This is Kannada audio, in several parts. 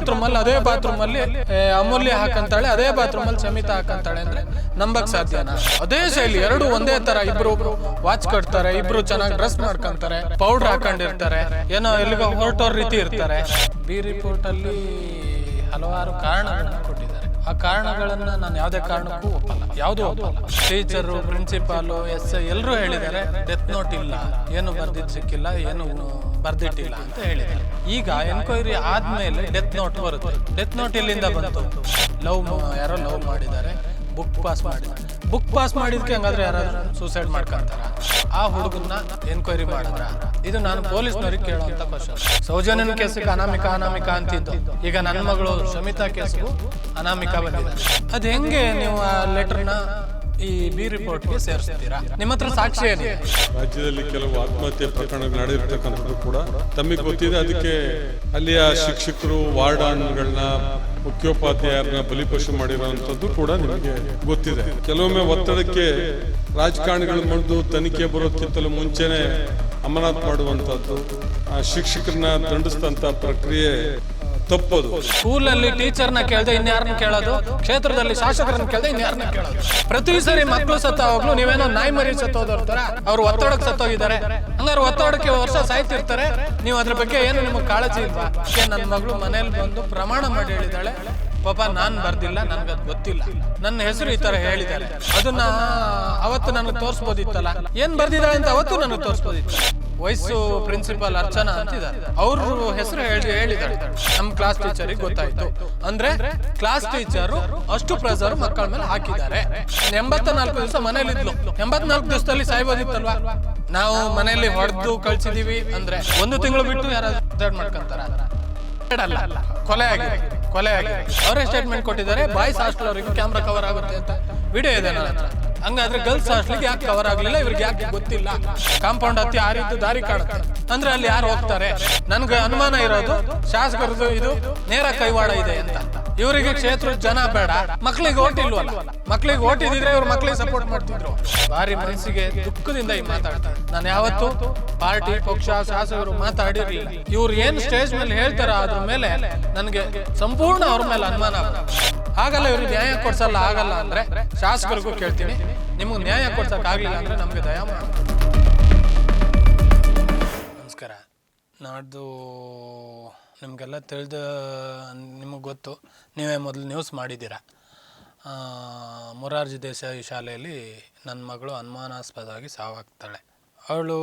ಬಾತ್ರೂಮ್ ಅಲ್ಲಿ ಅದೇ ಬಾತ್ರೂಮ್ ಅಲ್ಲಿ ಅಮೂಲ್ಯ ಹಾಕಂತಾಳೆ, ಅದೇ ಬಾತ್ರೂಮ್ ಅಲ್ಲಿ ಸಮಿತಾ ಹಾಕಂತಾಳೆ ಅಂದ್ರೆ ನಂಬಕ್ ಸಾಧ್ಯನಾ? ಅದೇ ಶೈಲಿ, ಎರಡು ಒಂದೇ ತರ ಇಬ್ರು ವಾಚ್ ಕಟ್ತಾರೆ, ಇಬ್ರು ಚೆನ್ನಾಗಿ ಡ್ರೆಸ್ ಮಾಡ್ಕೊಂತಾರೆ ಪೌಡರ್ ಹಾಕೊಂಡಿರ್ತಾರೆ, ಏನೋ ಎಲ್ಲಿಗೋ ಹೊರಟೋರ್ ರೀತಿ ಇರ್ತಾರೆ. ಬಿ ರಿಪೋರ್ಟ್ ಅಲ್ಲಿ ಹಲವಾರು ಕೊಟ್ಟಿದ್ದಾರೆ ಆ ಕಾರಣಗಳನ್ನ ನಾನು ಯಾವುದೇ ಕಾರಣಕ್ಕೂ ಒಪ್ಪಲ್ಲ. ಯಾವುದೂ ಒಪ್ಪಲ್ಲ. ಟೀಚರು, ಪ್ರಿನ್ಸಿಪಾಲು, ಎಸ್ ಎಲ್ಲರೂ ಹೇಳಿದ್ದಾರೆ ಡೆತ್ ನೋಟ್ ಇಲ್ಲ, ಏನು ಬರ್ದಿದ್ ಸಿಕ್ಕಿಲ್ಲ, ಏನು ಬರ್ದಿಟ್ಟಿಲ್ಲ ಅಂತ ಹೇಳಿದ್ದಾರೆ. ಈಗ ಎನ್ಕ್ವೈರಿ ಆದ್ಮೇಲೆ ಡೆತ್ ನೋಟ್ ಬರುತ್ತೆ. ಡೆತ್ ನೋಟ್ ಇಲ್ಲಿಂದ ಬಂತು. ಲವ್ ಯಾರೋ ಲವ್ ಮಾಡಿದ್ದಾರೆ. ಬುಕ್ ಪಾಸ್ ಮಾಡಿ. ಬುಕ್ ಪಾಸ್ ಮಾಡಿದ್ಕೆ ಹಂಗಾದ್ರೆ ಯಾರಾದ್ರೂ ಸೂಸೈಡ್ ಮಾಡ್ಕೊಂತಾರ? ಆ ಹುಡುಗನ್ನ ಎನ್ಕ್ವೈರಿ ಮಾಡಿದ್ರ? ಇದು ನಾನು ಪೊಲೀಸ್ನವ್ರಿಗೆ ಕೇಳುವಂತ ಕ್ವಶನ್ ಸೌಜನ್ಯನ ಕೇಸಿಗೆ ಅನಾಮಿಕ ಅನಾಮಿಕ ಅಂತಿದ್ದು. ಈಗ ನನ್ನ ಮಗಳು ಶಮಿತಾ ಕೇಸ್ಗೂ ಅನಾಮಿಕ ಬಂದಿದೆ. ಅದ್ ಹೆಂಗೆ ನೀವು ಆ ಲೆಟರ್ನ ಈ ಬಿ ರಿಪೋರ್ಟ್ಗೆ ಸೇರಿಸ್ತೀರಾ? ನಿಮ್ಮ ಹತ್ರ ಸಾಕ್ಷಿ ಏನಿದೆ? ರಾಜ್ಯದಲ್ಲಿ ಕೆಲವು ಆತ್ಮಹತ್ಯೆ ಪ್ರಕರಣಗಳು ನಡೆದಿರ್ತಕ್ಕಂಥದ್ದು ಕೂಡ ತಮಗೆ ಗೊತ್ತಿದೆ. ಅದಕ್ಕೆ ಅಲ್ಲಿಯ ಶಿಕ್ಷಕರು, ವಾರ್ಡನ್ಗಳನ್ನ ಮುಖ್ಯೋಪಾಧ್ಯಾಯರನ್ನ ಬಲಿಪಶು ಮಾಡಿರುವಂತದ್ದು ಕೂಡ ನಿಮಗೆ ಗೊತ್ತಿದೆ. ಕೆಲವೊಮ್ಮೆ ಒತ್ತಡಕ್ಕೆ ರಾಜಕಾರಣಿಗಳು ಬಂದು ತನಿಖೆ ಬರೋದಕ್ಕಿಂತಲೂ ಮುಂಚೆನೆ ಅಮಾನತ್ ಮಾಡುವಂಥದ್ದು ಶಿಕ್ಷಕರನ್ನ ದಂಡಿಸಿದಂಥ ಪ್ರಕ್ರಿಯೆ ತಪ್ಪದು. ಸ್ಕೂಲಲ್ಲಿ ಟೀಚರ್ನ ಕೇಳದೆ ಇನ್ಯಾರನ್ನ ಕೇಳೋದು? ಕ್ಷೇತ್ರದಲ್ಲಿ ಶಾಸಕರನ್ನ ಕೇಳದೆ ಇನ್ಯಾರನ್ನ ಕೇಳೋದು? ಪ್ರತಿ ಸರಿ ಮಕ್ಕಳು ಸತ್ತಾವಾಗ್ಲೂ ನೀವೇನೋ ನಾಯಿ ಮರಿ ಸತ್ತೋದವ್ರ ತರ ಅವ್ರು ಒತ್ತಡಕ್ಕೆ ಸತ್ತೋಗಿದ್ದಾರೆ. ಹಂಗಾರೆ ಒತ್ತಡಕ್ಕೆ ವರ್ಷ ಸಾಯ್ತಿರ್ತಾರೆ. ನೀವು ಅದ್ರ ಬಗ್ಗೆ ಏನು ನಿಮಗೆ ಕಾಳಜಿ ಇಲ್ವಾ? ನನ್ನ ಮಗಳು ಮನೇಲಿ ಬಂದು ಪ್ರಮಾಣ ಮಾಡಿ ಹೇಳಿದಾಳೆ ಪಾಪ ನಾನ್ ಬರ್ದಿಲ್ಲ, ನನ್ಗದ್ ಗೊತ್ತಿಲ್ಲ. ನನ್ನ ಹೆಸರು ಈ ತರ ಹೇಳಿದ್ದಾರೆ. ಅದನ್ನ ಅವತ್ತು ನನಗೆ ತೋರಿಸ್ಬೋದಿತ್ತಲ್ಲ? ಏನ್ ಬರ್ದಿದ್ದಾರೆ ಅಂತ ಅವತ್ತು ನನಗೆ ತೋರಿಸ್ಬೋದಿತ್ತು. ವಯಸ್ಸು ಪ್ರಿನ್ಸಿಪಾಲ್ ಅರ್ಚನಾ ಅಂತಿದ್ದಾರೆ. ಅವ್ರ ಹೆಸರು ಹೇಳಿ, ಹೇಳಿದ್ದಾರೆ. ನಮ್ ಕ್ಲಾಸ್ ಟೀಚರಿಗೆ ಗೊತ್ತಾಯ್ತು. ಅಂದ್ರೆ ಕ್ಲಾಸ್ ಟೀಚರು ಅಷ್ಟು ಪ್ರೆಸರ್ ಮಕ್ಕಳ ಮೇಲೆ ಹಾಕಿದ್ದಾರೆ. ಎಂಬತ್ತ ನಾಲ್ಕು ದಿವಸ ಮನೇಲಿ ಇದ್ಲು ಎಂಬತ್ನಾಲ್ಕು ದಿವಸದಲ್ಲಿ ಸಾಯ್ಬೋದಿತ್ತಲ್ವಾ? ನಾವು ಮನೆಯಲ್ಲಿ ಹೊಡೆದು ಕಳ್ಸಿದೀವಿ. ಅಂದ್ರೆ ಒಂದು ತಿಂಗಳು ಬಿಟ್ಟು ಯಾರಾದ್ರೂ ಮಾಡ್ಕೊಂತಾರ? ಕೊಲೆ ಆಗಿದೆ. ಕೊಲೆ ಆಗಿದೆ. ಅವರೇ ಸ್ಟೇಟ್ಮೆಂಟ್ ಕೊಟ್ಟಿದ್ದಾರೆ, ಬಾಯ್ಸ್ ಹಾಸ್ಟೆಲ್ ಅವರಿಗೆ ಕ್ಯಾಮ್ರಾ ಕವರ್ ಆಗುತ್ತೆ ಅಂತ. ವಿಡಿಯೋ ಇದೆ ನನ್ನ ಹತ್ರ. ಹಂಗಾದ್ರೆ ಗರ್ಲ್ಸ್ ಹಾಸ್ಟೆಲ್ಗೆ ಯಾಕೆ ಕವರ್ ಆಗಲಿಲ್ಲ? ಇವ್ರಿಗೆ ಯಾಕೆ ಗೊತ್ತಿಲ್ಲ? ಕಾಂಪೌಂಡ್ ಹತ್ತಿ ಆ ದಾರಿ ಕಾಣುತ್ತೆ. ಅಂದ್ರೆ ಅಲ್ಲಿ ಯಾರು ಹೋಗ್ತಾರೆ? ನನ್ಗೆ ಅನುಮಾನ ಇರೋದು ಶಾಸಕರದು ಇದು ನೇರ ಕೈವಾಡ ಇದೆ ಅಂತ. ಇವರಿಗೆ ಕ್ಷೇತ್ರ ಜನ ಬೇಡ. ಮಕ್ಳಿಗೆ ಓಟ್ ಇಲ್ವಲ್ಲ? ಮಕ್ಳಿಗೆ ಓಟ್ ಇದ್ರೆ ಇವ್ರ ಮಕ್ಳಿಗೆ ಸಪೋರ್ಟ್ ಮಾಡ್ತಿದ್ರು. ಬಾರಿ ಮನಸ್ಸಿಗೆ ದುಃಖದಿಂದ ಈ ಮಾತಾಡ್ತಾರೆ. ನಾನು ಯಾವತ್ತು ಪಾರ್ಟಿ, ಪಕ್ಷ, ಶಾಸಕರು ಮಾತಾಡಿರ್ಲಿಲ್ಲ. ಇವ್ರು ಏನ್ ಸ್ಟೇಜ್ ಮೇಲೆ ಹೇಳ್ತಾರ ಅದ್ರ ಮೇಲೆ ನನಗೆ ಸಂಪೂರ್ಣ ಅವ್ರ ಮೇಲೆ ಅನುಮಾನ. ಆಗಲ್ಲ ಇವ್ರಿಗೆ ನ್ಯಾಯ ಕೊಡ್ಸಲ್ಲ, ಆಗಲ್ಲ ಅಂದ್ರೆ ಶಾಸಕರಿಗೂ ಕೇಳ್ತೀನಿ. ನಿಮ್ಗೆ ನ್ಯಾಯ ಕೊಡ್ಸಕ್ ಆಗ್ಲಿಲ್ಲ ಅಂದ್ರೆ ನಮ್ಗೆ ದಯ ನಾಡ್ದು ನಿಮಗೆಲ್ಲ ತಿಳಿದ, ನಿಮಗೆ ಗೊತ್ತು. ನೀವೇ ಮೊದಲು ನ್ಯೂಸ್ ಮಾಡಿದ್ದೀರ? ಮೊರಾರ್ಜಿ ದೇಸಾಯಿ ಶಾಲೆಯಲ್ಲಿ ನನ್ನ ಮಗಳು ಅನುಮಾನಾಸ್ಪದವಾಗಿ ಸಾವಾಗ್ತಾಳೆ. ಅವಳು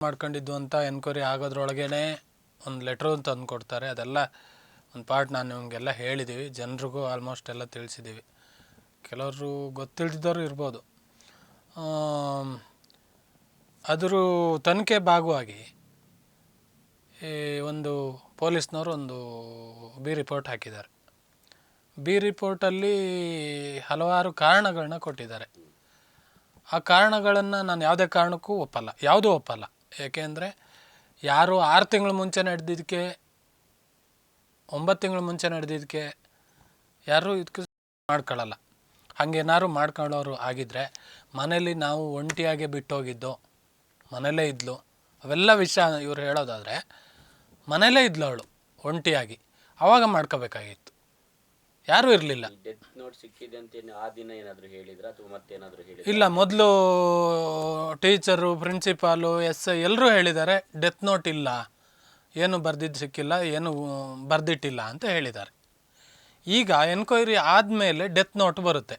ಮಾಡ್ಕೊಂಡಿದ್ದು ಅಂತ ಎನ್ಕ್ವೈರಿ ಆಗೋದ್ರೊಳಗೇ ಒಂದು ಲೆಟ್ರು ತಂದು ಕೊಡ್ತಾರೆ. ಅದೆಲ್ಲ ಒಂದು ಪಾರ್ಟ್ ನಾನು ನಿಮಗೆಲ್ಲ ಹೇಳಿದ್ದೀವಿ ಜನರಿಗೂ ಆಲ್ಮೋಸ್ಟ್ ಎಲ್ಲ ತಿಳಿಸಿದ್ದೀವಿ ಕೆಲವರು ಗೊತ್ತಿಳ್ದಿದ್ದವರು ಇರ್ಬೋದು. ಅದ್ರ ತನಿಖೆ ಭಾಗವಾಗಿ ಈ ಒಂದು ಪೊಲೀಸ್ನವರು ಒಂದು ಬಿ ರಿಪೋರ್ಟ್ ಹಾಕಿದ್ದಾರೆ. ಬಿ ರಿಪೋರ್ಟಲ್ಲಿ ಹಲವಾರು ಕಾರಣಗಳನ್ನ ಕೊಟ್ಟಿದ್ದಾರೆ. ಆ ಕಾರಣಗಳನ್ನು ನಾನು ಯಾವುದೇ ಕಾರಣಕ್ಕೂ ಒಪ್ಪಲ್ಲ, ಯಾವುದೂ ಒಪ್ಪಲ್ಲ. ಏಕೆಂದರೆ ಯಾರು ಆರು ತಿಂಗಳ ಮುಂಚೆ ನಡೆದಿದ್ದಕ್ಕೆ ಒಂಬತ್ತು ತಿಂಗಳ ಮುಂಚೆ ನಡೆದಿದ್ದಕ್ಕೆ ಯಾರೂ ಇದಕ್ಕೆ ಮಾಡ್ಕೊಳ್ಳಲ್ಲ. ಹಾಗೇನಾದ್ರು ಮಾಡ್ಕೊಳ್ಳೋರು ಆಗಿದ್ದರೆ ಮನೇಲಿ ನಾವು ಒಂಟಿಯಾಗೆ ಬಿಟ್ಟೋಗಿದ್ದು ಮನೇಲೇ ಇದ್ಲು, ಅವೆಲ್ಲ ವಿಷಯ ಇವ್ರು ಹೇಳೋದಾದರೆ ಮನೇಲೇ ಇದ್ಲು ಅವಳು ಒಂಟಿಯಾಗಿ. ಅವಾಗ ಮಾಡ್ಕೋಬೇಕಾಗಿತ್ತು. ಯಾರೂ ಇರಲಿಲ್ಲ. ಡೆತ್ ನೋಟ್ ಸಿಕ್ಕಿದೆ ಅಂತ ಏನ್- ಆ ದಿನ ಏನಾದ್ರು ಹೇಳಿದ್ರ ಅಥವಾ ಮತ್ತೇನಾದ್ರು ಹೇಳಿದ್ರ? ಇಲ್ಲ ಮೊದಲು ಟೀಚರು ಪ್ರಿನ್ಸಿಪಾಲು ಎಸ್ ಐ ಎಲ್ಲರೂ ಹೇಳಿದ್ದಾರೆ ಡೆತ್ ನೋಟ್ ಇಲ್ಲ. ಏನು ಬರ್ದಿದ್ದು ಸಿಕ್ಕಿಲ್ಲ ಏನು ಬರ್ದಿಟ್ಟಿಲ್ಲ ಅಂತ ಹೇಳಿದ್ದಾರೆ. ಈಗ ಎನ್ಕ್ವೈರಿ ಆದಮೇಲೆ ಡೆತ್ ನೋಟ್ ಬರುತ್ತೆ.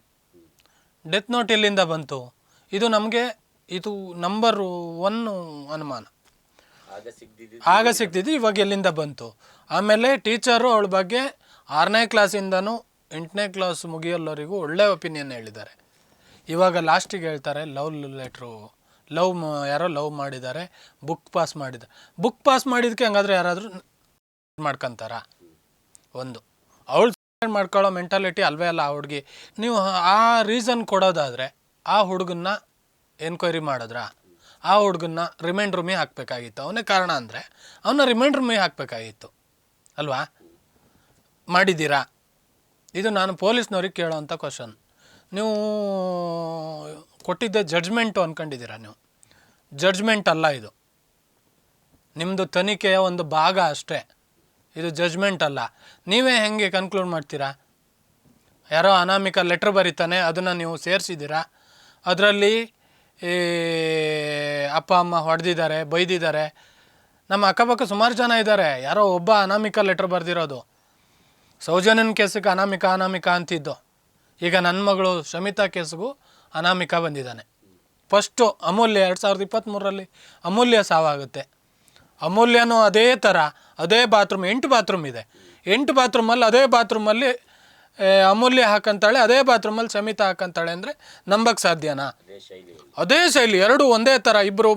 ಡೆತ್ ನೋಟ್ ಎಲ್ಲಿಂದ ಬಂತು? ಇದು ನಮಗೆ ಇದು ನಂಬರ್ ಒನ್ ಅನುಮಾನ. ಆಗ ಸಿಗ್ತಿದ್ದು ಇವಾಗ. ಎಲ್ಲಿಂದ ಬಂತು? ಆಮೇಲೆ ಟೀಚರು ಅವಳ ಬಗ್ಗೆ ಆರನೇ ಕ್ಲಾಸಿಂದನೂ ಎಂಟನೇ ಕ್ಲಾಸ್ ಮುಗಿಯೋಲ್ಲವರೆಗೂ ಒಳ್ಳೆ ಒಪಿನಿಯನ್ ಹೇಳಿದ್ದಾರೆ. ಇವಾಗ ಲಾಸ್ಟಿಗೆ ಹೇಳ್ತಾರೆ ಲವ್ ಲೆಟ್ರು ಲವ್ ಯಾರೋ ಲವ್ ಮಾಡಿದ್ದಾರೆ ಬುಕ್ ಪಾಸ್ ಮಾಡಿದ್ದಾರೆ ಬುಕ್ ಪಾಸ್ ಮಾಡಿದ್ದಕ್ಕೆ ಹಂಗಾದ್ರೆ ಯಾರಾದರೂ ಮಾಡ್ಕೊಂತಾರ? ಒಂದು. ಅವಳು ಮಾಡ್ಕೊಳ್ಳೋ ಮೆಂಟಾಲಿಟಿ ಅಲ್ವೇ ಅಲ್ಲ ಆ ಹುಡುಗಿ. ನೀವು ಆ ರೀಸನ್ ಕೊಡೋದಾದರೆ ಆ ಹುಡುಗನ್ನ ಎನ್ಕ್ವೈರಿ ಮಾಡಿದ್ರ? ಆ ಹುಡುಗನ್ನ ರಿಮೈಂಡ್ ರೂಮಿಗೆ ಹಾಕಬೇಕಾಗಿತ್ತು. ಅವನೇ ಕಾರಣ ಅಂದರೆ ಅವನ್ನ ರಿಮೈಂಡ್ ರೂಮಿಗೆ ಹಾಕಬೇಕಾಗಿತ್ತು. ಅಲ್ವಾ? ಮಾಡಿದ್ದೀರಾ? ಇದು ನಾನು ಪೊಲೀಸ್ನವ್ರಿಗೆ ಕೇಳೋವಂಥ ಕ್ವಶನ್ ನೀವು ಕೊಟ್ಟಿದ್ದೆ ಜಡ್ಜ್ಮೆಂಟು ಅಂದ್ಕೊಂಡಿದ್ದೀರಾ ನೀವು? ಜಡ್ಜ್ಮೆಂಟ್ ಅಲ್ಲ ಇದು. ನಿಮ್ಮದು ತನಿಖೆಯ ಒಂದು ಭಾಗ ಅಷ್ಟೇ. ಇದು ಜಡ್ಜ್ಮೆಂಟ್ ಅಲ್ಲ. ನೀವೇ ಹೆಂಗೆ ಕನ್ಕ್ಲೂಡ್ ಮಾಡ್ತೀರಾ? ಯಾರೋ ಅನಾಮಿಕ ಲೆಟ್ರ್ ಬರೀತಾನೆ, ಅದನ್ನು ನೀವು ಸೇರಿಸಿದ್ದೀರಾ? ಅದರಲ್ಲಿ ಅಪ್ಪ, ಅಮ್ಮ ಹೊಡೆದಿದ್ದಾರೆ, ಬೈದಿದ್ದಾರೆ. ನಮ್ಮ ಅಕ್ಕಪಕ್ಕ ಸುಮಾರು ಜನ ಇದ್ದಾರೆ. ಯಾರೋ ಒಬ್ಬ ಅನಾಮಿಕ ಲೆಟ್ರ್ ಬರೆದಿರೋದು. ಸೌಜನ್ಯನ ಕೇಸಿಗೆ ಅನಾಮಿಕ ಅನಾಮಿಕ ಅಂತಿದ್ದು. ಈಗ ನನ್ನ ಮಗಳು ಶಮಿತಾ ಕೇಸ್ಗೂ ಅನಾಮಿಕ ಬಂದಿದ್ದಾನೆ. ಫಸ್ಟು ಅಮೂಲ್ಯ, ಎರಡು ಸಾವಿರದ ಇಪ್ಪತ್ತ್ಮೂರರಲ್ಲಿ ಅಮೂಲ್ಯ ಸಾವಾಗುತ್ತೆ. ಅಮೂಲ್ಯನೂ ಅದೇ ಥರ, ಅದೇ ಬಾತ್ರೂಮ್, ಎಂಟು ಬಾತ್ರೂಮ್ ಇದೆ. ಎಂಟು ಬಾತ್ರೂಮಲ್ಲಿ ಅದೇ ಬಾತ್ರೂಮಲ್ಲಿ ಅಮೂಲ್ಯ ಹಾಕಂತಾಳೆ, ಅದೇ ಬಾತ್ರೂಮಲ್ಲಿ ಸಮಿತ ಹಾಕಂತಾಳೆ ಅಂದರೆ ನಂಬಕ್ಕೆ ಸಾಧ್ಯನಾ? ಅದೇ ಶೈಲಿ, ಎರಡು ಒಂದೇ ಥರ ಇಬ್ಬರು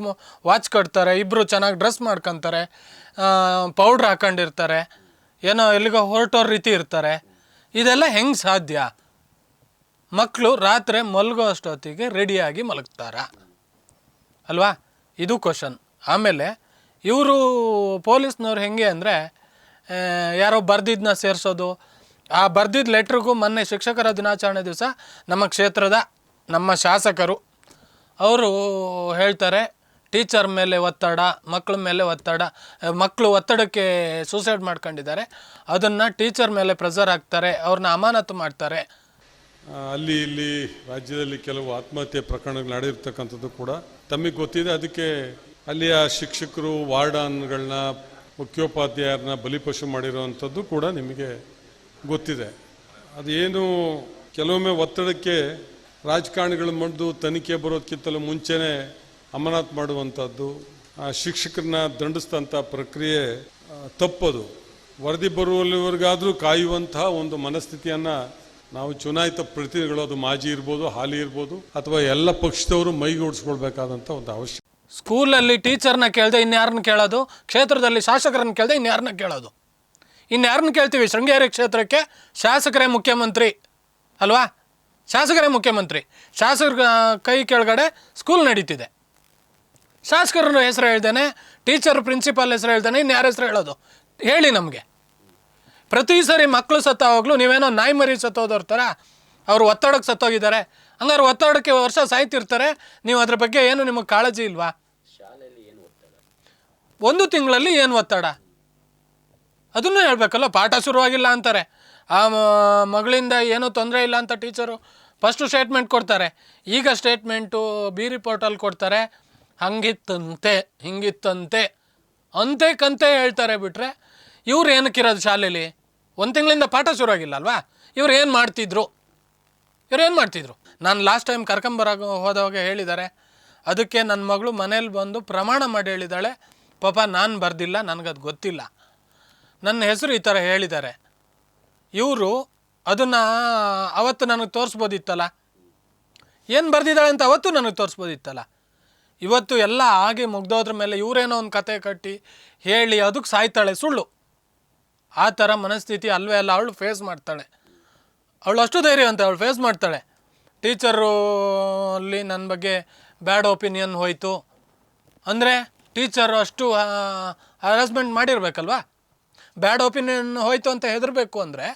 ವಾಚ್ ಕಟ್ತಾರೆ ಇಬ್ಬರು ಚೆನ್ನಾಗಿ ಡ್ರೆಸ್ ಮಾಡ್ಕೊತಾರೆ ಪೌಡ್ರ್ ಹಾಕೊಂಡಿರ್ತಾರೆ, ಏನೋ ಎಲ್ಲಿಗೋ ಹೊರಟೋರ್ ರೀತಿ ಇರ್ತಾರೆ. ಇದೆಲ್ಲ ಹೆಂಗೆ ಸಾಧ್ಯ? ಮಕ್ಕಳು ರಾತ್ರಿ ಮಲಗೋ ಅಷ್ಟೊತ್ತಿಗೆ ರೆಡಿಯಾಗಿ ಮಲಗ್ತಾರ. ಅಲ್ವಾ? ಇದು ಕ್ವಶನ್ ಆಮೇಲೆ ಇವರು ಪೊಲೀಸ್ನವ್ರು ಹೆಂಗೆ ಅಂದರೆ ಯಾರೋ ಬರ್ದಿದ್ದನ್ನ ಸೇರಿಸೋದು ಆ ಬರ್ದಿದ್ದ ಲೆಟ್ರಿಗೂ ಮೊನ್ನೆ ಶಿಕ್ಷಕರ ದಿನಾಚರಣೆ ದಿವಸ ನಮ್ಮ ಕ್ಷೇತ್ರದ ನಮ್ಮ ಶಾಸಕರು ಅವರು ಹೇಳ್ತಾರೆ, ಟೀಚರ್ ಮೇಲೆ ಒತ್ತಡ ಮಕ್ಕಳ ಮೇಲೆ ಒತ್ತಡ ಮಕ್ಕಳು ಒತ್ತಡಕ್ಕೆ ಸೂಸೈಡ್ ಮಾಡ್ಕೊಂಡಿದ್ದಾರೆ. ಅದನ್ನು ಟೀಚರ್ ಮೇಲೆ ಪ್ರೆಸರ್ ಹಾಕ್ತಾರೆ, ಅವ್ರನ್ನ ಅಮಾನತು ಮಾಡ್ತಾರೆ. ಅಲ್ಲಿ ಇಲ್ಲಿ ರಾಜ್ಯದಲ್ಲಿ ಕೆಲವು ಆತ್ಮಹತ್ಯೆ ಪ್ರಕರಣಗಳು ನಡೆದಿರ್ತಕ್ಕಂಥದ್ದು ಕೂಡ ತಮಗೆ ಗೊತ್ತಿದೆ. ಅದಕ್ಕೆ ಅಲ್ಲಿಯ ಶಿಕ್ಷಕರು, ವಾರ್ಡನ್ಗಳನ್ನ, ಮುಖ್ಯೋಪಾಧ್ಯಾಯರನ್ನ ಬಲಿಪಶು ಮಾಡಿರುವಂಥದ್ದು ಕೂಡ ನಿಮಗೆ ಗೊತ್ತಿದೆ. ಅದೇನು ಕೆಲವೊಮ್ಮೆ ಒತ್ತಡಕ್ಕೆ ರಾಜಕಾರಣಿಗಳು ಮಾಡಿದು ತನಿಖೆ ಬರೋದಕ್ಕಿಂತಲೂ ಮುಂಚೆನೇ ಅಮರನಾಥ್ ಮಾಡುವಂಥದ್ದು ಶಿಕ್ಷಕರನ್ನ ದಂಡಿಸಿದಂಥ ಪ್ರಕ್ರಿಯೆ ತಪ್ಪದು. ವರದಿ ಬರುವಲ್ಲಿವರೆಗಾದರೂ ಕಾಯುವಂತಹ ಒಂದು ಮನಸ್ಥಿತಿಯನ್ನು ನಾವು ಚುನಾಯಿತ ಪ್ರತಿನಿಧಿಗಳು, ಅದು ಮಾಜಿ ಇರ್ಬೋದು, ಹಾಲಿ ಇರ್ಬೋದು, ಅಥವಾ ಎಲ್ಲ ಪಕ್ಷದವರು ಮೈಗೂಡಿಸ್ಕೊಳ್ಬೇಕಾದಂಥ ಒಂದು ಅವಶ್ಯಕ ಸ್ಕೂಲಲ್ಲಿ ಟೀಚರ್ನ ಕೇಳದೆ ಇನ್ಯಾರನ್ನ ಕೇಳೋದು, ಕ್ಷೇತ್ರದಲ್ಲಿ ಶಾಸಕರನ್ನ ಕೇಳದೆ ಇನ್ಯಾರನ್ನ ಕೇಳೋದು. ಇನ್ಯಾರನ್ನ ಕೇಳ್ತೀವಿ? ಶೃಂಗೇರಿ ಕ್ಷೇತ್ರಕ್ಕೆ ಶಾಸಕರೇ ಮುಖ್ಯಮಂತ್ರಿ ಅಲ್ವಾ? ಶಾಸಕರೇ ಮುಖ್ಯಮಂತ್ರಿ. ಶಾಸಕರ ಕೈ ಕೆಳಗಡೆ ಸ್ಕೂಲ್ ನಡೀತಿದೆ. ಶಾಸಕರ ಹೆಸರು ಹೇಳ್ದೇನೆ ಟೀಚರ್ ಪ್ರಿನ್ಸಿಪಾಲ್ ಹೆಸರು ಹೇಳ್ದೇನೆ ಇನ್ಯಾರ ಹೆಸರು ಹೇಳೋದು? ಹೇಳಿ ನಮಗೆ. ಪ್ರತಿ ಸರಿ ಮಕ್ಕಳು ಸತ್ತೋವಾಗಲೂ ನೀವೇನೋ ನಾಯಿ ಮರಿ ಸತ್ತೋದವ್ರ ಥರ ಅವರು ಒತ್ತಡಕ್ಕೆ ಸತ್ತೋಗಿದ್ದಾರೆ. ಹಂಗಾರೆ ಒತ್ತಡಕ್ಕೆ ವರ್ಷ ಸಾಯ್ತಿರ್ತಾರೆ. ನೀವು ಅದ್ರ ಬಗ್ಗೆ ಏನು ನಿಮಗೆ ಕಾಳಜಿ ಇಲ್ವಾ? ಶಾಲೆಯಲ್ಲಿ ಏನು ಒತ್ತಡ? ಒಂದು ತಿಂಗಳಲ್ಲಿ ಏನು ಒತ್ತಡ? ಅದನ್ನು ಹೇಳಬೇಕಲ್ಲ, ಪಾಠ ಶುರುವಾಗಿಲ್ಲ ಅಂತಾರೆ. ಆ ಮಗಳಿಂದ ಏನೂ ತೊಂದರೆ ಇಲ್ಲ ಅಂತ ಟೀಚರು ಫಸ್ಟು ಸ್ಟೇಟ್ಮೆಂಟ್ ಕೊಡ್ತಾರೆ. ಈಗ ಸ್ಟೇಟ್ಮೆಂಟು ಬಿ ರಿಪೋರ್ಟಲ್ಲಿ ಕೊಡ್ತಾರೆ, ಹಂಗಿತ್ತಂತೆ, ಹಿಂಗಿತ್ತಂತೆ. ಅಂತೆ ಕಂತೆ ಹೇಳ್ತಾರೆ ಬಿಟ್ಟರೆ ಇವ್ರು ಏನಕ್ಕಿರೋದು ಶಾಲೆಯಲ್ಲಿ ಒಂದು ತಿಂಗಳಿಂದ ಪಾಠ ಶುರುವಾಗಿಲ್ಲ ಅಲ್ವಾ ಇವ್ರು ಏನು ಮಾಡ್ತಿದ್ರು? ಇವ್ರು ಏನು ಮಾಡ್ತಿದ್ರು? ನಾನು ಲಾಸ್ಟ್ ಟೈಮ್ ಕರ್ಕೊಂಬರಾಗ ಹೋದವಾಗ ಹೇಳಿದ್ದಾರೆ ಅದಕ್ಕೆ ನನ್ನ ಮಗಳು ಮನೇಲಿ ಬಂದು ಪ್ರಮಾಣ ಮಾಡಿ ಹೇಳಿದ್ದಾಳೆ ಪಾಪ ನಾನು ಬರ್ದಿಲ್ಲ, ನನಗದು ಗೊತ್ತಿಲ್ಲ. ನನ್ನ ಹೆಸರು ಈ ಥರ ಹೇಳಿದ್ದಾರೆ. ಇವರು ಅದನ್ನು ಅವತ್ತು ನನಗೆ ತೋರಿಸ್ಬೋದಿತ್ತಲ್ಲ? ಏನು ಬರ್ದಿದ್ದಾಳೆ ಅಂತ ಅವತ್ತು ನನಗೆ ತೋರಿಸ್ಬೋದಿತ್ತಲ್ಲ? ಇವತ್ತು ಎಲ್ಲ ಆಗಿ ಮುಗ್ದೋದ್ರ ಮೇಲೆ ಇವರೇನೋ ಒಂದು ಕತೆ ಕಟ್ಟಿ ಹೇಳಿ ಅದಕ್ಕೆ ಸಾಯ್ತಾಳೆ ಸುಳ್ಳು. ಆ ಥರ ಮನಸ್ಥಿತಿ ಅಲ್ವೇ ಅಲ್ಲ, ಅವಳು ಫೇಸ್ ಮಾಡ್ತಾಳೆ. ಅವಳು ಅಷ್ಟು ಧೈರ್ಯ ಅಂತ ಅವಳು ಫೇಸ್ ಮಾಡ್ತಾಳೆ. ಟೀಚರು ಅಲ್ಲಿ ನನ್ನ ಬಗ್ಗೆ ಬ್ಯಾಡ್ ಒಪಿನಿಯನ್ ಹೋಯಿತು. ಅಂದರೆ ಟೀಚರ್ ಅಷ್ಟು ಹರಾಸ್ಮೆಂಟ್ ಮಾಡಿರ್ಬೇಕಲ್ವಾ? ಬ್ಯಾಡ್ ಒಪಿನಿಯನ್ ಹೋಯ್ತು ಅಂತ ಹೆದರಬೇಕು ಅಂದರೆ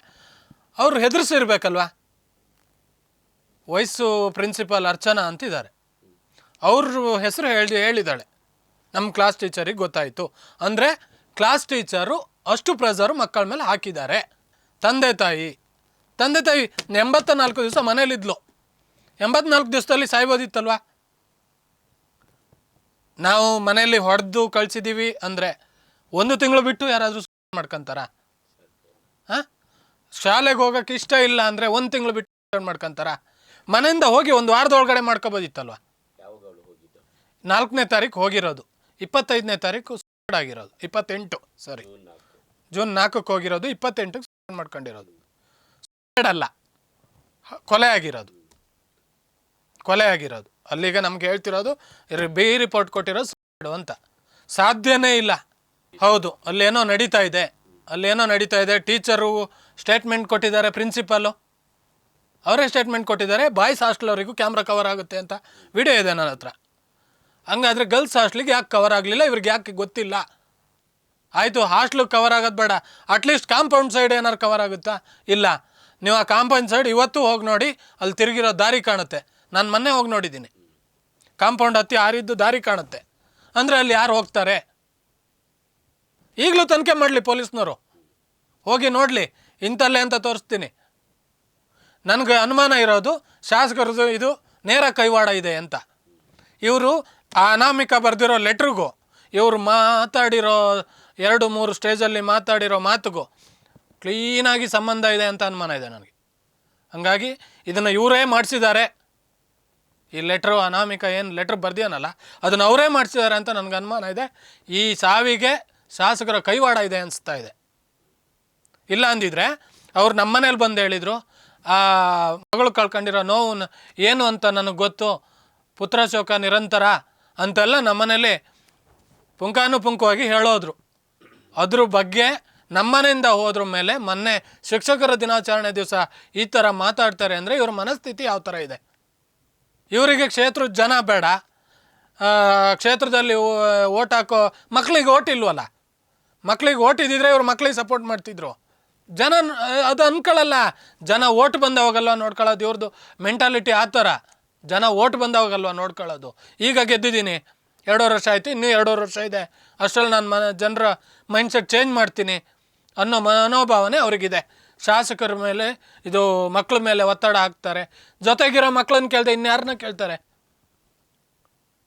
ಅವ್ರು ಹೆದರ್ಸಿರ್ಬೇಕಲ್ವಾ? ವಯಸ್ಸು ಪ್ರಿನ್ಸಿಪಾಲ್ ಅರ್ಚನಾ ಅಂತಿದ್ದಾರೆ. ಅವ್ರ ಹೆಸರು ಹೇಳಿ, ಹೇಳಿದ್ದಾಳೆ. ನಮ್ಮ ಕ್ಲಾಸ್ ಟೀಚರಿಗೆ ಗೊತ್ತಾಯಿತು. ಅಂದರೆ ಕ್ಲಾಸ್ ಟೀಚರು ಅಷ್ಟು ಪ್ರೆಸರು ಮಕ್ಕಳ ಮೇಲೆ ಹಾಕಿದ್ದಾರೆ. ತಂದೆ ತಾಯಿ. ತಂದೆ ತಾಯಿ ಎಂಬತ್ತ ನಾಲ್ಕು ದಿವಸ ಮನೇಲಿದ್ಲು. ಎಂಬತ್ನಾಲ್ಕು ದಿವಸದಲ್ಲಿ ಸಾಯ್ಬೋದಿತ್ತಲ್ವಾ ನಾವು ಮನೆಯಲ್ಲಿ ಹೊಡೆದು ಕಳಿಸಿದ್ದೀವಿ ಅಂದರೆ ಒಂದು ತಿಂಗಳು ಬಿಟ್ಟು ಯಾರಾದರೂ ಮಾಡ್ಕೊಂತಾರ? ಹಾಂ? ಶಾಲೆಗೆ ಹೋಗೋಕೆ ಇಷ್ಟ ಇಲ್ಲ ಅಂದರೆ ಒಂದು ತಿಂಗಳು ಬಿಟ್ಟು ಮಾಡ್ಕೊಂತಾರ? ಮನೆಯಿಂದ ಹೋಗಿ ಒಂದು ವಾರದೊಳಗಡೆ ಮಾಡ್ಕೋಬೋದಿತ್ತಲ್ವ? ಯಾವಾಗ ಅವಳು ಹೋಗಿದ್ದು ನಾಲ್ಕನೇ ತಾರೀಕು ಹೋಗಿರೋದು. ಇಪ್ಪತ್ತೈದನೇ ತಾರೀಕು ಆಗಿರೋದು. ಇಪ್ಪತ್ತೆಂಟು ಸಾರಿ ಜೂನ್ ನಾಲ್ಕು. ಜೂನ್ ನಾಲ್ಕಕ್ಕೆ ಹೋಗಿರೋದು ಇಪ್ಪತ್ತೆಂಟಕ್ಕೆ ಮಾಡ್ಕೊಂಡಿರೋದು. ಅಲ್ಲ. ಕೊಲೆ ಆಗಿರೋದು. ಕೊಲೆ ಆಗಿರೋದು. ಅಲ್ಲಿಗೆ ನಮ್ಗೆ ಹೇಳ್ತಿರೋದು ಬೇ ಬಿ ರಿಪೋರ್ಟ್ ಕೊಟ್ಟಿರೋದು ಸುಡು ಅಂತ. ಸಾಧ್ಯನೇ ಇಲ್ಲ. ಹೌದು, ಅಲ್ಲೇನೋ ನಡೀತಾ ಇದೆ. ಅಲ್ಲೇನೋ ನಡೀತಾ ಇದೆ. ಟೀಚರು ಸ್ಟೇಟ್ಮೆಂಟ್ ಕೊಟ್ಟಿದ್ದಾರೆ ಪ್ರಿನ್ಸಿಪಾಲು ಅವರೇ ಸ್ಟೇಟ್ಮೆಂಟ್ ಕೊಟ್ಟಿದ್ದಾರೆ, ಬಾಯ್ಸ್ ಹಾಸ್ಟೆಲ್ವರೆಗೂ ಕ್ಯಾಮ್ರಾ ಕವರ್ ಆಗುತ್ತೆ ಅಂತ ವಿಡಿಯೋ ಇದೆ ನನ್ನ ಹತ್ರ. ಹಂಗಾದ್ರೆ ಗರ್ಲ್ಸ್ ಹಾಸ್ಟ್ಲಿಗೆ ಯಾಕೆ ಕವರ್ ಆಗಲಿಲ್ಲ? ಇವ್ರಿಗೆ ಯಾಕೆ ಗೊತ್ತಿಲ್ಲ? ಆಯಿತು ಹಾಸ್ಟ್ಲಿಗೆ ಕವರ್ ಆಗೋದು ಬೇಡ. ಅಟ್ಲೀಸ್ಟ್ ಕಾಂಪೌಂಡ್ ಸೈಡ್ ಏನಾರು ಕವರ್ ಆಗುತ್ತಾ? ಇಲ್ಲ. ನೀವು ಆ ಕಾಂಪೌಂಡ್ ಸೈಡ್ ಇವತ್ತು ಹೋಗಿ ನೋಡಿ, ಅಲ್ಲಿ ತಿರುಗಿರೋ ದಾರಿ ಕಾಣುತ್ತೆ. ನಾನು ಮೊನ್ನೆ ಹೋಗಿ ನೋಡಿದ್ದೀನಿ. ಕಾಂಪೌಂಡ್ ಹತ್ತಿ ಹಾರಿದ್ದು ದಾರಿ ಕಾಣುತ್ತೆ. ಅಂದರೆ ಅಲ್ಲಿ ಯಾರು ಹೋಗ್ತಾರೆ? ಈಗಲೂ ತನಿಖೆ ಮಾಡಲಿ ಪೊಲೀಸ್ನವರು. ಹೋಗಿ ನೋಡಲಿ ಇಂಥಲ್ಲೇ ಅಂತ ತೋರಿಸ್ತೀನಿ. ನನಗೆ ಅನುಮಾನ ಇರೋದು, ಶಾಸಕರದು ಇದು ನೇರ ಕೈವಾಡ ಇದೆ ಅಂತ. ಇವರು ಆ ಅನಾಮಿಕ ಬರೆದಿರೋ ಲೆಟ್ರಿಗೂ, ಇವರು ಮಾತಾಡಿರೋ ಎರಡು ಮೂರು ಸ್ಟೇಜಲ್ಲಿ ಮಾತಾಡಿರೋ ಮಾತುಗೂ ಕ್ಲೀನಾಗಿ ಸಂಬಂಧ ಇದೆ ಅಂತ ಅನುಮಾನ ಇದೆ ನನಗೆ. ಹಂಗಾಗಿ ಇದನ್ನು ಇವರೇ ಮಾಡಿಸಿದ್ದಾರೆ. ಈ ಲೆಟ್ರು ಅನಾಮಿಕ ಏನು ಲೆಟ್ರ್ ಬರ್ದಿಯಾನಲ್ಲ, ಅದನ್ನು ಅವರೇ ಮಾಡಿಸಿದ್ದಾರೆ ಅಂತ ನನಗೆ ಅನುಮಾನ ಇದೆ. ಈ ಸಾವಿಗೆ ಶಾಸಕರ ಕೈವಾಡ ಇದೆ ಅನಿಸ್ತಾ ಇದೆ. ಇಲ್ಲ ಅಂದಿದ್ರೆ ಅವ್ರು ನಮ್ಮ ಮನೇಲಿ ಬಂದು ಹೇಳಿದರು, ಆ, ಮಗಳು ಕಳ್ಕೊಂಡಿರೋ ನೋವು ಏನು ಅಂತ ನನಗೆ ಗೊತ್ತು, ಪುತ್ರ ಶೋಕ ನಿರಂತರ ಅಂತೆಲ್ಲ ನಮ್ಮನೇಲಿ ಪುಂಖಾನುಪುಂಖವಾಗಿ ಹೇಳೋದ್ರು. ಅದ್ರ ಬಗ್ಗೆ ನಮ್ಮನೆಯಿಂದ ಹೋದ್ರ ಮೇಲೆ ಮೊನ್ನೆ ಶಿಕ್ಷಕರ ದಿನಾಚರಣೆ ದಿವಸ ಈ ಥರ ಮಾತಾಡ್ತಾರೆ ಅಂದರೆ ಇವ್ರ ಮನಸ್ಥಿತಿ ಯಾವ ಥರ ಇದೆ. ಇವರಿಗೆ ಕ್ಷೇತ್ರದ ಜನ ಬೇಡ. ಕ್ಷೇತ್ರದಲ್ಲಿ ಓಟ್ ಹಾಕೋ ಮಕ್ಕಳಿಗೆ ಓಟ್ ಇಲ್ವಲ್ಲ? ಮಕ್ಳಿಗೆ ಓಟ್ ಇದ್ದಿದ್ರೆ ಇವ್ರು ಮಕ್ಳಿಗೆ ಸಪೋರ್ಟ್ ಮಾಡ್ತಿದ್ರು. ಜನ, ಅದು ಅನ್ಕೊಳ್ಳಲ್ಲ. ಜನ ಓಟ್ ಬಂದವಾಗಲ್ವ ನೋಡ್ಕೊಳ್ಳೋದು? ಇವ್ರದ್ದು ಮೆಂಟಾಲಿಟಿ ಆ ಥರ. ಜನ ಓಟ್ ಬಂದವಾಗಲ್ವ ನೋಡ್ಕೊಳ್ಳೋದು? ಈಗ ಗೆದ್ದಿದ್ದೀನಿ. ಎರಡೂವರೆ ವರ್ಷ ಆಯಿತು, ಇನ್ನೂ ಎರಡೂವರೆ ವರ್ಷ ಇದೆ. ಅಷ್ಟರಲ್ಲಿ ನಾನು ಮನ, ಜನರ ಮೈಂಡ್ಸೆಟ್ ಚೇಂಜ್ ಮಾಡ್ತೀನಿ ಅನ್ನೋ ಮನೋಭಾವನೆ ಅವ್ರಿಗಿದೆ. ಶಾಸಕರ ಮೇಲೆ, ಇದು ಮಕ್ಕಳ ಮೇಲೆ ಒತ್ತಡ ಹಾಕ್ತಾರೆ. ಜೊತೆಗಿರೋ ಮಕ್ಕಳನ್ನ ಕೇಳ್ದೆ ಇನ್ಯಾರನ್ನ ಕೇಳ್ತಾರೆ?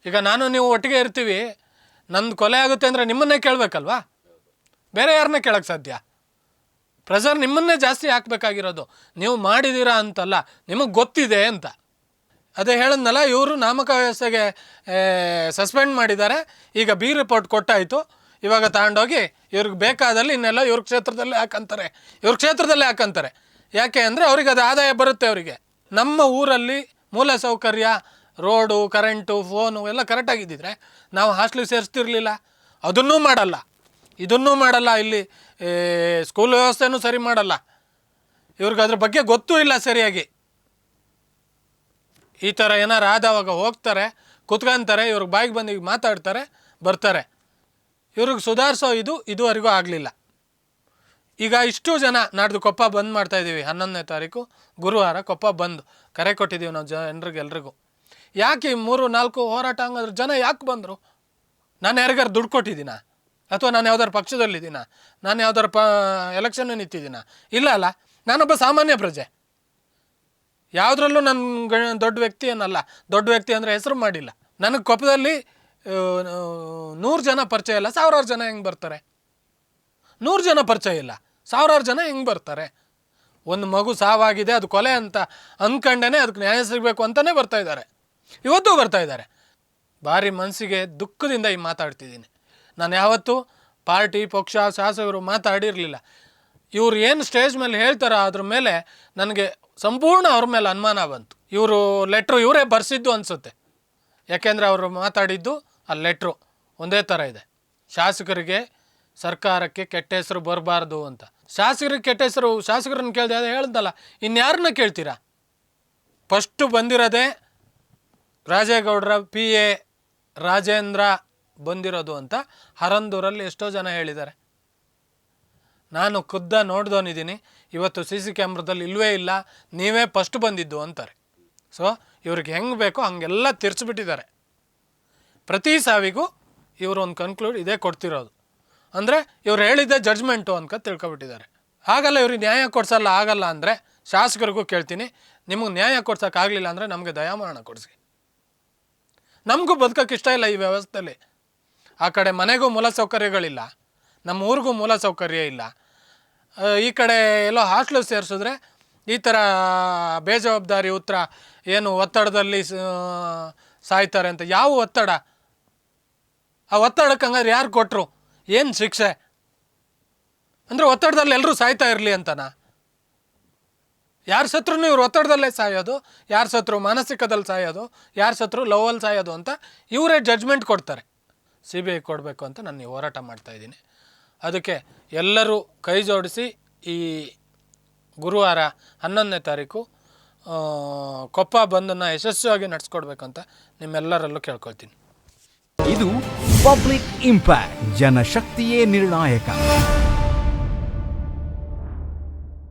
ಈಗ ನಾನು, ನೀವು ಒಟ್ಟಿಗೆ ಇರ್ತೀವಿ. ನಂದು ಕೊಲೆ ಆಗುತ್ತೆ ಅಂದರೆ ನಿಮ್ಮನ್ನೇ ಕೇಳಬೇಕಲ್ವಾ? ಬೇರೆ ಯಾರನ್ನ ಕೇಳಕ್ಕೆ ಸಾಧ್ಯ? ಪ್ರೆಷರ್ ನಿಮ್ಮನ್ನೇ ಜಾಸ್ತಿ ಹಾಕಬೇಕಾಗಿರೋದು. ನೀವು ಮಾಡಿದ್ದೀರಾ ಅಂತಲ್ಲ, ನಿಮಗೆ ಗೊತ್ತಿದೆ ಅಂತ. ಅದೇ ಹೇಳಿದ್ನಲ್ಲ, ಇವರು ನಾಮಕ ವ್ಯವಸ್ಥೆಗೆ ಸಸ್ಪೆಂಡ್ ಮಾಡಿದ್ದಾರೆ. ಈಗ ಬಿ ರಿಪೋರ್ಟ್ ಕೊಟ್ಟಾಯಿತು. ಇವಾಗ ತಗೊಂಡೋಗಿ ಇವ್ರಿಗೆ ಬೇಕಾದಲ್ಲಿ ಇನ್ನೆಲ್ಲ ಇವ್ರ ಕ್ಷೇತ್ರದಲ್ಲೇ ಹಾಕಂತಾರೆ. ಇವ್ರ ಕ್ಷೇತ್ರದಲ್ಲೇ ಹಾಕಂತಾರೆ. ಯಾಕೆ ಅಂದರೆ ಅವ್ರಿಗೆ ಅದು ಆದಾಯ ಬರುತ್ತೆ ಅವರಿಗೆ. ನಮ್ಮ ಊರಲ್ಲಿ ಮೂಲ ಸೌಕರ್ಯ, ರೋಡು, ಕರೆಂಟು, ಫೋನು ಎಲ್ಲ ಕರೆಕ್ಟಾಗಿದ್ದಿದ್ರೆ ನಾವು ಹಾಸ್ಟ್ಲಿಗೆ ಸೇರಿಸ್ತಿರ್ಲಿಲ್ಲ. ಅದನ್ನೂ ಮಾಡಲ್ಲ. ಇದನ್ನೂ ಮಾಡಲ್ಲ, ಇಲ್ಲಿ ಸ್ಕೂಲ್ ವ್ಯವಸ್ಥೆನೂ ಸರಿ ಮಾಡಲ್ಲ. ಇವ್ರಿಗೆ ಅದ್ರ ಬಗ್ಗೆ ಗೊತ್ತೂ ಇಲ್ಲ ಸರಿಯಾಗಿ. ಈ ಥರ ಏನಾರು ಆದವಾಗ ಹೋಗ್ತಾರೆ, ಕುತ್ಕೊಂತಾರೆ, ಇವ್ರಿಗೆ ಬಾಯಿಗೆ ಬಂದು ಈಗ ಮಾತಾಡ್ತಾರೆ, ಬರ್ತಾರೆ. ಇವ್ರಿಗೆ ಸುಧಾರಿಸೋ ಇದು, ಇದುವರೆಗೂ ಆಗಲಿಲ್ಲ. ಈಗ ಇಷ್ಟು ಜನ ನಾಡ್ದು ಕೊಪ್ಪ ಬಂದ್ ಮಾಡ್ತಾ ಇದ್ದೀವಿ ಹನ್ನೊಂದನೇ ತಾರೀಕು, ಗುರುವಾರ ಕೊಪ್ಪ ಬಂದು ಕರೆ ಕೊಟ್ಟಿದ್ದೀವಿ ನಾವು ಜನರಿಗೆ ಎಲ್ರಿಗೂ ಯಾಕೆ ಮೂರು, ನಾಲ್ಕು ಹೋರಾಟ ಹಂಗಾದ್ರೆ ಜನ ಯಾಕೆ ಬಂದರು? ನಾನು ಯಾರಿಗಾರು ದುಡ್ಡು ಕೊಟ್ಟಿದ್ದೀನ? ಅಥವಾ ನಾನು ಯಾವ್ದಾರು ಪಕ್ಷದಲ್ಲಿದ್ದೀನ? ನಾನು ಯಾವ್ದಾರು ಪ ಎಲೆಕ್ಷನ್ ನಿಂತಿದ್ದೀನ? ಇಲ್ಲ ಅಲ್ಲ, ನಾನೊಬ್ಬ ಸಾಮಾನ್ಯ ಪ್ರಜೆ. ಯಾವುದ್ರಲ್ಲೂ ನನ್ನ ದೊಡ್ಡ ವ್ಯಕ್ತಿ ಏನಲ್ಲ ದೊಡ್ಡ ವ್ಯಕ್ತಿ ಅಂದರೆ ಹೆಸರು ಮಾಡಿಲ್ಲ. ನನಗೆ ಕೊಪ್ಪದಲ್ಲಿ ನೂರು ಜನ ಪರಿಚಯ ಇಲ್ಲ. ಸಾವಿರಾರು ಜನ ಹೆಂಗೆ ಬರ್ತಾರೆ? ನೂರು ಜನ ಪರಿಚಯ ಇಲ್ಲ. ಸಾವಿರಾರು ಜನ ಹೆಂಗೆ ಬರ್ತಾರೆ? ಒಂದು ಮಗು ಸಾವಾಗಿದೆ, ಅದು ಕೊಲೆ ಅಂತ ಅಂದ್ಕಂಡೇ ಅದಕ್ಕೆ ನ್ಯಾಯ ಸಿಗಬೇಕು ಅಂತಲೇ ಬರ್ತಾ ಇದ್ದಾರೆ. ಇವತ್ತೂ ಬರ್ತಾ ಇದ್ದಾರೆ. ಭಾರಿ ಮನಸ್ಸಿಗೆ, ದುಃಖದಿಂದ ಈ ಮಾತಾಡ್ತಿದ್ದೀನಿ. ನಾನು ಯಾವತ್ತೂ ಪಾರ್ಟಿ, ಪಕ್ಷ, ಶಾಸಕರು ಮಾತಾಡಿರಲಿಲ್ಲ. ಇವ್ರು ಏನು ಸ್ಟೇಜ್ ಮೇಲೆ ಹೇಳ್ತಾರೋ ಅದ್ರ ಮೇಲೆ ನನಗೆ ಸಂಪೂರ್ಣ ಅವ್ರ ಮೇಲೆ ಅನುಮಾನ ಬಂತು. ಇವರು ಲೆಟ್ರು ಇವರೇ ಬರ್ಸಿದ್ದು ಅನಿಸುತ್ತೆ. ಯಾಕೆಂದರೆ ಅವರು ಮಾತಾಡಿದ್ದು ಆ ಲೆಟ್ರು ಒಂದೇ ಥರ ಇದೆ. ಶಾಸಕರಿಗೆ ಸರ್ಕಾರಕ್ಕೆ ಕೆಟ್ಟ ಹೆಸರು ಬರಬಾರ್ದು ಅಂತ. ಶಾಸಕರಿಗೆ ಕೆಟ್ಟ ಹೆಸರು, ಶಾಸಕರನ್ನು ಕೇಳಿದೆ ಅದು ಹೇಳ್ದಲ್ಲ, ಇನ್ಯಾರನ್ನ ಕೇಳ್ತೀರಾ? ಫಸ್ಟು ಬಂದಿರೋದೇ ರಾಜೇಗೌಡರ, ಪಿ ಎ ರಾಜೇಂದ್ರ ಬಂದಿರೋದು ಅಂತ ಹರಂದೂರಲ್ಲಿ ಎಷ್ಟೋ ಜನ ಹೇಳಿದ್ದಾರೆ. ನಾನು ಖುದ್ದ ನೋಡ್ದೋನಿದ್ದೀನಿ ಇವತ್ತು ಸಿ ಸಿ ಕ್ಯಾಮ್ರದಲ್ಲಿ ಇಲ್ವೇ ಇಲ್ಲ, ನೀವೇ ಫಸ್ಟ್ ಬಂದಿದ್ದು ಅಂತಾರೆ. ಸೊ ಇವ್ರಿಗೆ ಹೆಂಗೆ ಬೇಕೋ ಹಂಗೆಲ್ಲ ತಿರ್ಚಿಬಿಟ್ಟಿದ್ದಾರೆ. ಪ್ರತಿ ಸಾವಿಗೂ ಇವರು ಒಂದು ಕನ್ಕ್ಲೂಡ್ ಇದೇ ಕೊಡ್ತಿರೋದು. ಅಂದರೆ ಇವ್ರು ಹೇಳಿದ್ದೆ ಜಡ್ಜ್ಮೆಂಟು ಅಂತ ತಿಳ್ಕೊಬಿಟ್ಟಿದ್ದಾರೆ. ಆಗಲ್ಲ ಇವ್ರಿಗೆ ನ್ಯಾಯ ಕೊಡ್ಸಲ್ಲ, ಆಗಲ್ಲ ಅಂದರೆ ಶಾಸಕರಿಗೂ ಕೇಳ್ತೀನಿ, ನಿಮಗೆ ನ್ಯಾಯ ಕೊಡ್ಸೋಕ್ಕಾಗಲಿಲ್ಲ ಅಂದರೆ ನಮಗೆ ದಯಾಮರಣ ಕೊಡಿಸಿ. ನಮಗೂ ಬದುಕೋಕೆ ಇಷ್ಟ ಇಲ್ಲ ಈ ವ್ಯವಸ್ಥೆಯಲ್ಲಿ ಆ ಕಡೆ ಮನೆಗೂ ಮೂಲ ಸೌಕರ್ಯಗಳಿಲ್ಲ. ನಮ್ಮ ಊರಿಗೂ ಮೂಲ ಸೌಕರ್ಯ ಇಲ್ಲ. ಈ ಕಡೆ ಎಲ್ಲೋ ಹಾಸ್ಟ್ಲು ಸೇರಿಸಿದ್ರೆ ಈ ಥರ ಬೇಜವಾಬ್ದಾರಿ ಉತ್ತರ ಏನು ಒತ್ತಡದಲ್ಲಿ ಸಾಯ್ತಾರೆ ಅಂತ ಯಾವ ಒತ್ತಡ? ಆ ಒತ್ತಡಕ್ಕೆ ಹಂಗಾದ್ರೆ ಯಾರು ಕೊಟ್ಟರು ಏನು ಶಿಕ್ಷೆ? ಅಂದರೆ ಒತ್ತಡದಲ್ಲಿ ಎಲ್ಲರೂ ಸಾಯ್ತಾ ಇರಲಿ ಅಂತನಾ? ಯಾರು ಸತ್ರು ಇವ್ರು ಒತ್ತಡದಲ್ಲೇ ಸಾಯೋದು, ಯಾರು ಸತ್ರು ಮಾನಸಿಕದಲ್ಲಿ ಸಾಯೋದು, ಯಾರು ಸತ್ರು ಲವಲ್ಲಿ ಸಾಯೋದು ಅಂತ ಇವರೇ ಜಡ್ಜ್ಮೆಂಟ್ ಕೊಡ್ತಾರೆ. ಸಿ ಬಿ ಐ ಕೊಡಬೇಕು ಅಂತ ನಾನು ಹೋರಾಟ ಮಾಡ್ತಾಯಿದ್ದೀನಿ ಅದಕ್ಕೆ ಎಲ್ಲರೂ ಕೈ ಜೋಡಿಸಿ ಈ ಗುರುವಾರ ಹನ್ನೊಂದನೇ ತಾರೀಕು ಕೊಪ್ಪ ಬಂದನ್ನು ಯಶಸ್ವಿಯಾಗಿ ನಡೆಸ್ಕೊಡ್ಬೇಕಂತ ನಿಮ್ಮೆಲ್ಲರಲ್ಲೂ ಕೇಳ್ಕೊಳ್ತೀನಿ. ಇದು ಪಬ್ಲಿಕ್ ಇಂಪ್ಯಾಕ್ಟ್, ಜನಶಕ್ತಿಯೇ ನಿರ್ಣಾಯಕ.